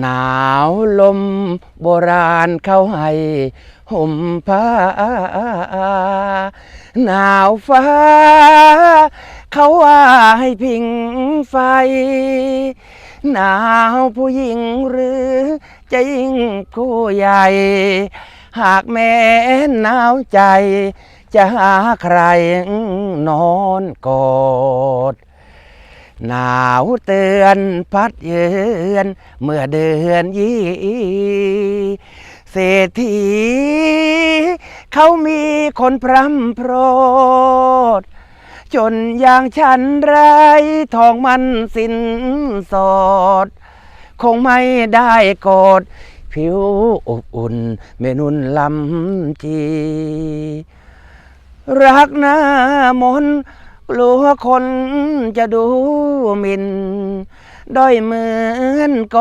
หนาวลมโบราณเขาให้ห่มผ้า หนาวฟ้า เขาว่าให้พิงไฟ หนาวผู้หญิงหรือจะยิ่งผู้ใหญ่ หากแม้นหนาวใจ จะหาใครนอนกอด หนาวเตือนพัดเยือน เมื่อเดือนยี่เศรษฐีเขามีคนพร่ำโพรดจนอย่างฉันไรทองมันสินสอด คงไม่ได้กดผิวอบอุ่นเมนุนลำจี รักหน้ามนต์ กลัวคนจะดูหมินด้อยเหมือนก